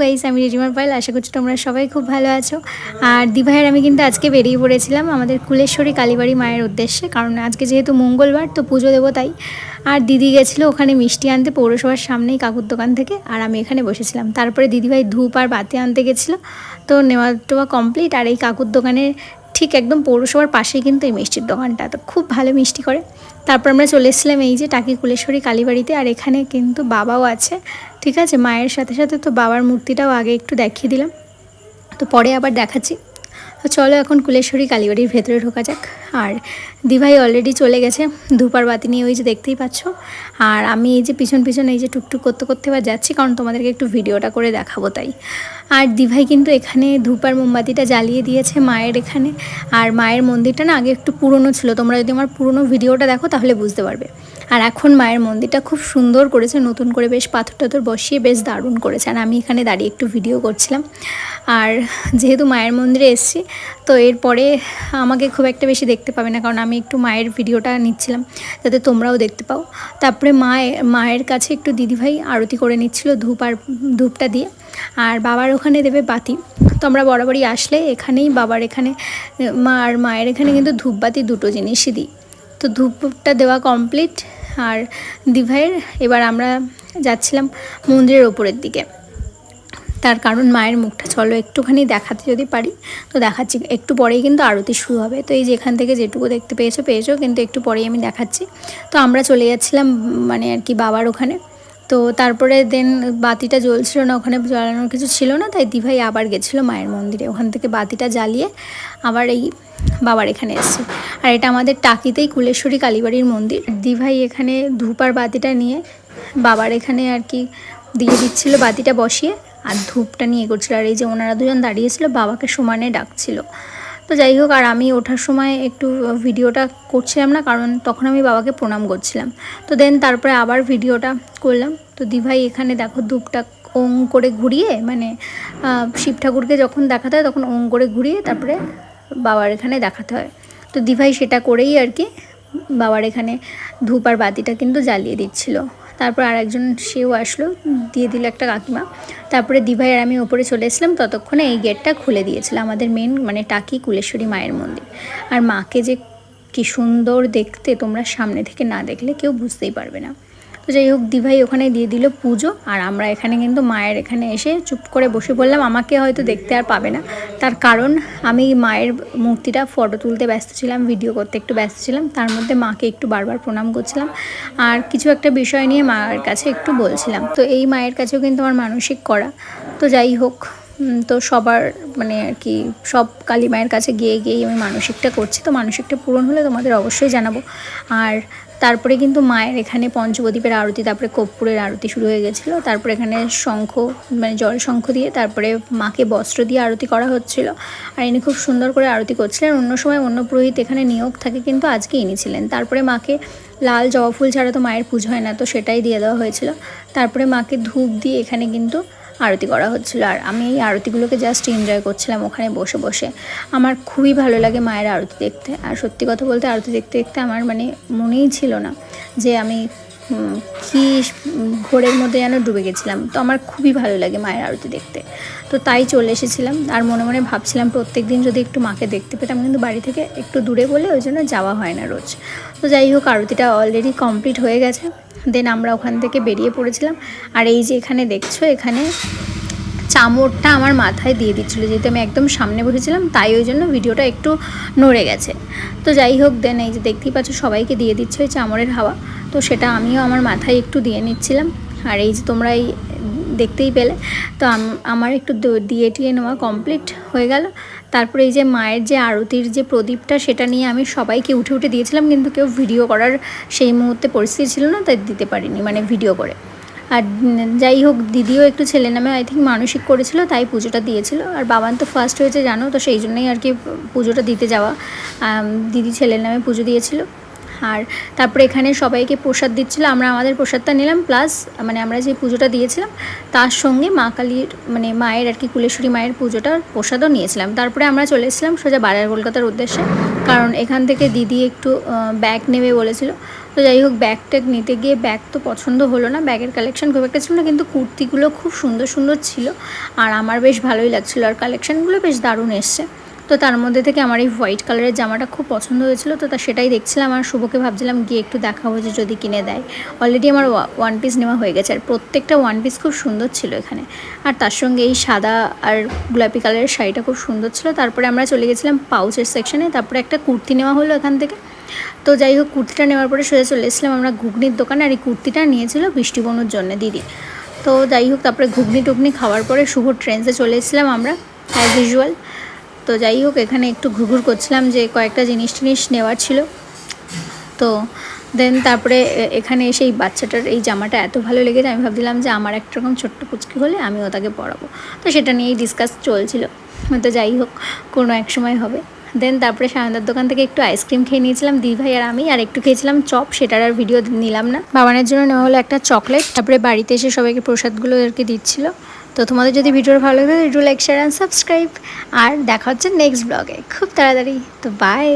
Guys আমি রেজিমার pile আশা করছি তোমরা সবাই খুব ভালো আছো। আর দিভাইয়ের আমি কিন্তু আজকে বেরিয়ে পড়েছিলাম আমাদের কুলেশ্বরী কালীবাড়ি মায়ের উদ্দেশ্যে, কারণ আজকে যেহেতু মঙ্গলবার, তো পুজো দেবো তাই। আর দিদি গেছিল ওখানে মিষ্টি আনতে পৌরসভার সামনেই কাকুর দোকান থেকে, আর আমি এখানে বসেছিলাম। তারপরে দিদিভাই ধূপ আর বাতি আনতে গেছিল, তো নেওয়া টোয়া কমপ্লিট আর এই কাকুর দোকানের ঠিক একদম পৌরসভার পাশেই কিন্তু এই মিষ্টির দোকানটা, তো খুব ভালো মিষ্টি করে। তারপর আমরা চলে এসেছিলাম এই যে টাকি কুলেশ্বরী কালীবাড়িতে, আর এখানে কিন্তু বাবাও আছে। ঠিক আছে, মায়ের সাথে সাথে তো বাবার মূর্তিটাও আগে একটু দেখিয়ে দিলাম। তো পরে আবার দেখাচ্ছি। চলো এখন কুলেশ্বরী কালীবাড়ির ভেতরে ঢোকা যাক। আর দিভাই অলরেডি চলে গেছে ধূপার বাতি নিয়ে, ওই যে দেখতেই পাচ্ছ। আর আমি এই যে পিছন পিছন এই যে টুকটুক করতে করতে এবার যাচ্ছি, কারণ তোমাদেরকে একটু ভিডিওটা করে দেখাবো তাই। আর দিভাই কিন্তু এখানে ধূপার মোমবাতিটা জ্বালিয়ে দিয়েছে মায়ের এখানে। আর মায়ের মন্দিরটা না আগে একটু পুরনো ছিল। তোমরা যদি আমার পুরনো ভিডিওটা দেখো তাহলে বুঝতে পারবে। আর এখন মায়ের মন্দিরটা খুব সুন্দর করেছে, নতুন করে বেশ পাথর টাথর বসিয়ে বেশ দারুণ করেছে। আর আমি এখানে দাঁড়িয়ে একটু ভিডিও করছিলাম। আর যেহেতু মায়ের মন্দিরে এসেছি, তো এরপরে আমাকে খুব একটা বেশি দেখতে পাবে না, কারণ আমি একটু মায়ের ভিডিওটা নিচ্ছিলাম, যাতে তোমরাও দেখতে পাও। তারপরে মায়ের মায়ের কাছে একটু দিদিভাই আরতি করে নিচ্ছিল ধূপ আর, ধূপটা দিয়ে। আর বাবার ওখানে দেবে বাতি। তো আমরা বরাবরই আসলে এখানেই, বাবার এখানে, মা আর মায়ের এখানে কিন্তু ধূপবাতি দুটো জিনিসই দিই। তো ধূপটা দেওয়া কমপ্লিট আর দিভাইয়ের, এবার আমরা যাচ্ছিলাম মন্দিরের ওপরের দিকে। তার কারণ মায়ের মুখটা, চলো একটুখানি দেখাতে যদি পারি। তো দেখাচ্ছি, একটু পরেই কিন্তু আরতি শুরু হবে। তো এই যেখান থেকে যেটুকু দেখতে পেয়েছ পেয়েছ, কিন্তু একটু পরেই আমি দেখাচ্ছি। তো আমরা চলে যাচ্ছিলাম মানে আর কি বাবার ওখানে। তো তারপরে দেন বাতিটা জ্বলছিল না, ওখানে জ্বালানোর কিছু ছিল না, তাই দিভাই আবার গেছিল মায়ের মন্দিরে। ওখান থেকে বাতিটা জ্বালিয়ে আবার এই বাবার এখানে এসছে। আর এটা আমাদের টাকিতেই কুলেশ্বরী কালীবাড়ির মন্দির। দিভাই এখানে ধূপ আর বাতিটা নিয়ে বাবার এখানে আর কি দিয়ে দিচ্ছিল বাতিটা বসিয়ে, আর ধূপটা নিয়ে করছিল। আর এই যে ওনারা দুজন দাঁড়িয়েছিল, বাবাকে সমানে ডাকছিল। তো যাই হোক, আর আমি ওঠার সময় একটু ভিডিওটা করছিলাম না, কারণ তখন আমি বাবাকে প্রণাম করছিলাম। তো দেন তারপরে আবার ভিডিওটা করলাম। তো দিভাই এখানে দেখো ধূপটা ওং করে ঘুরিয়ে মানে শিব ঠাকুরকে যখন দেখাতে হয় তখন ওং করে ঘুরিয়ে তারপরে বাবার এখানে দেখাতে হয়। তো দিভাই সেটা করেই আর কি, বাবার এখানে ধূপ আর বাতিটা কিন্তু জ্বালিয়ে দিচ্ছিল। তারপর আরেকজন সেও আসলো, দিয়ে দিল একটা কাকিমা। তারপরে দিভাই আর আমি ওপরে চলে এসলাম, ততক্ষণে এই গেটটা খুলে দিয়েছিল আমাদের মেন মানে টাকি কুলেশ্বরী মায়ের মন্দির। আর মাকে যে কি সুন্দর দেখতে তোমরা সামনে থেকে না দেখলে কেউ বুঝতেই পারবে না। তো যাই হোক, দিভাই ওখানে দিয়ে দিল পুজো। আর আমরা এখানে কিন্তু মায়ের এখানে এসে চুপ করে বসে পড়লাম। আমাকে হয়তো দেখতে আর পাবে না। তার কারণ, আমি মায়ের মূর্তিটা ফটো তুলতে ব্যস্ত ছিলাম ভিডিও করতে একটু ব্যস্ত ছিলাম। তার মধ্যে মাকে একটু বারবার প্রণাম করছিলাম। আর কিছু একটা বিষয় নিয়ে মায়ের কাছে একটু বলছিলাম। তো এই মায়ের কাছেও কিন্তু আমার মানসিক করা। তো যাই হোক তো সবার মানে আর কি, সব কালী মায়ের কাছে গিয়ে গিয়েই আমি মানসিকটা করছি। তো মানসিকটা পূরণ হলে তোমাদের অবশ্যই জানাব। আর তারপরে কিন্তু মায়ের এখানে পঞ্চপ্রদীপের আরতি, তারপরে কর্পূরের আরতি শুরু হয়ে গেছিল। তারপরে এখানে শঙ্খ মানে জল শঙ্খ দিয়ে তারপরে মাকে বস্ত্র দিয়ে আরতি করা হচ্ছিল। আর ইনি খুব সুন্দর করে আরতি করছিলেন। অন্য সময় অন্য পুরোহিত এখানে নিয়োগ থাকে, কিন্তু আজকে ইনি ছিলেন তারপরে মাকে লাল জবা ফুল ছাড়া তো মায়ের পুজো হয় না, তো সেটাই দিয়ে দেওয়া হয়েছিল। তারপরে মাকে ধূপ দিয়ে এখানে কিন্তু আরতি করা হচ্ছিল। আর আমি এই আরতিগুলোকে জাস্ট এনজয় করছিলাম ওখানে বসে বসে। আমার খুবই ভালো লাগে মায়ের আরতি দেখতে। আর সত্যি কথা বলতে আরতি দেখতে দেখতে আমার মানে মনেই ছিল না যে আমি কি ঘোরের মধ্যে যেন ডুবে গেছিলাম। তো আমার খুবই ভালো লাগে মায়ের আরতি দেখতে। তো তাই চলে এসেছিলাম। আর মনে মনে ভাবছিলাম প্রত্যেক দিন যদি একটু মাকে দেখতে পেতাম, কিন্তু বাড়ি থেকে একটু দূরে বলে ওই জন্য যাওয়া হয় না রোজ। তো যাই হোক, আরতিটা অলরেডি কমপ্লিট হয়ে গেছে। দেন আমরা ওখান থেকে বেরিয়ে পড়েছিলাম। আর এই যে এখানে দেখছ, এখানে চামড়টা আমার মাথায় দিয়ে দিচ্ছিল, যেহেতু আমি একদম সামনে বসেছিলাম, তাই ওই জন্য ভিডিওটা একটু নড়ে গেছে। তো যাই হোক দেন এই যে দেখতেই পাচ্ছ, সবাইকে দিয়ে দিচ্ছে ওই চামড়ের হাওয়া। তো সেটা আমিও আমার মাথায় একটু দিয়ে নিচ্ছিলাম। আর এই যে তোমরা এই দেখতেই পেলে, তো আমার একটু দিয়ে টিয়ে নেওয়া কমপ্লিট হয়ে গেল। তারপরে এই যে মায়ের যে আরতির যে প্রদীপটা, সেটা নিয়ে আমি সবাইকে উঠে উঠে দিয়েছিলাম, কিন্তু কেউ ভিডিও করার সেই মুহূর্তে পরিস্থিতি ছিল না, তাই দিতে পারিনি মানে ভিডিও করে। আর যাই হোক, দিদিও একটু ছেলে নামে আই থিঙ্ক মানসিক করেছিল, তাই পুজোটা দিয়েছিল। আর বাবান তো ফার্স্ট হয়েছে, জানো, তো সেই জন্যই আর কি পুজোটা দিতে যাওয়া। দিদি ছেলে নামে পুজো দিয়েছিল। আর তারপরে এখানে সবাইকে প্রসাদ দিচ্ছিল, আমরা আমাদের প্রসাদটা নিলাম প্লাস মানে আমরা যে পুজোটা দিয়েছিলাম, তার সঙ্গে মা কালীর মানে মায়ের আর কি কুলেশ্বরী মায়ের পুজোটার প্রসাদও নিয়েছিলাম। তারপরে আমরা চলে এসেছিলাম সোজা বাড়ার কলকাতার উদ্দেশ্যে, কারণ এখান থেকে দিদি একটু ব্যাগ নেবে বলেছিল। তো যাই হোক ব্যাগ ট্যাগ নিতে গিয়ে ব্যাগ তো পছন্দ হলো না ব্যাগের কালেকশন খুব একটা ছিল না, কিন্তু কুর্তিগুলো খুব সুন্দর সুন্দর ছিল, আর আমার বেশ ভালোই লাগছিল, আর কালেকশানগুলো বেশ দারুণ এসছে। তো তার মধ্যে থেকে আমার এই হোয়াইট কালারের জামাটা খুব পছন্দ হয়েছিল, তো তা সেটাই দেখছিলাম আর শুভকে ভাবছিলাম গিয়ে একটু দেখাবো যে যদি কিনে দেয়। অলরেডি আমার ওয়ান পিস নেওয়া হয়ে গেছে আর প্রত্যেকটা ওয়ান পিস খুব সুন্দর ছিল এখানে। আর তার সঙ্গে এই সাদা আর গোলাপি কালারের শাড়িটা খুব সুন্দর ছিল। তারপরে আমরা চলে গেছিলাম পাউচের সেকশনে তারপরে একটা কুর্তি নেওয়া হলো এখান থেকে। তো যাই হোক, কুর্তিটা নেওয়ার পরে সোজা চলে এসেছিলাম আমরা ঘুগনির দোকানে আর এই কুর্তিটা নিয়েছিল বৃষ্টি বনুর জন্য দিদি। তো যাই হোক, তারপরে ঘুগনি টুগনি খাওয়ার পরে শুভ ট্রেন্সে চলে এসেছিলাম আমরা অ্যাজ ইউজুয়াল তো যাই হোক, এখানে একটু ঘুঘুর করছিলাম যে কয়েকটা জিনিস টিনিস নেওয়ার ছিল। তো দেন তারপরে এখানে এসে এই বাচ্চাটার এই জামাটা এত ভালো লেগেছে, আমি ভাবছিলাম যে আমার একটা রকম ছোট্ট কুচকি হলে আমিও তাকে পরাবো। তো সেটা নিয়েই ডিসকাস চলছিল। তো যাই হোক, কোনো এক সময় হবে। দেন তারপরে সায়ন্দার দোকান থেকে একটু আইসক্রিম খেয়ে নিয়েছিলাম দিদি ভাই আর আমি, আর একটু খেয়েছিলাম চপ, সেটার আর ভিডিও নিলাম না। বাবানের জন্য নেওয়া হলো একটা চকলেট তারপরে বাড়িতে এসে সবাইকে প্রসাদগুলো এদেরকে দিচ্ছিল। তো তোমাদের যদি ভিডিওটা ভালো লাগে একটু লাইক শেয়ার অ্যান্ড সাবস্ক্রাইব আর দেখা হচ্ছে নেক্সট ব্লগে খুব তাড়াতাড়ি। তো বাই